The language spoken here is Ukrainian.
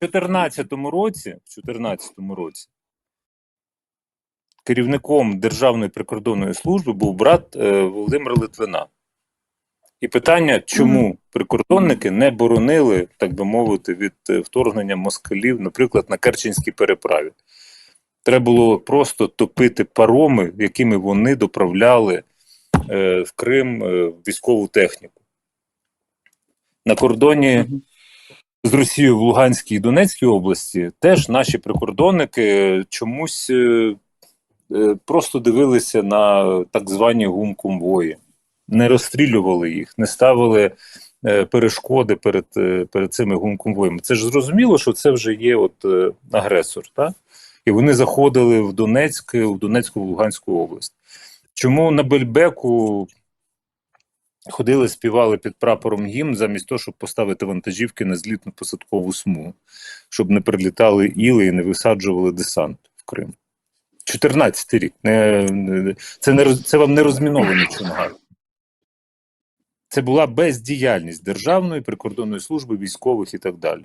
2014 році, в 2014 році керівником Державної прикордонної служби був брат е, Володимира Литвина. І питання, чому прикордонники не боронили, так би мовити, від е, вторгнення москалів, наприклад, на Керченській переправі. Треба було просто топити пароми, якими вони доправляли е, в Крим е, військову техніку. На кордоні. З Росією в Луганській і Донецькій області теж наші прикордонники чомусь е, е, просто дивилися на так звані гумконвої, не розстрілювали їх, не ставили е, перешкоди перед, е, перед цими гумконвоями. Це ж зрозуміло, що це вже є от е, агресор, так? І вони заходили в Донецьк, в Донецьку, в Луганську область. Чому на Бельбеку ходили, співали під прапором гімн, замість того, щоб поставити вантажівки на злітну посадкову смугу, щоб не прилітали іли і не висаджували десант в Крим. 14 рік. Не, це, не, це вам не розмінований Чонгар. Це була бездіяльність Державної прикордонної служби, військових і так далі.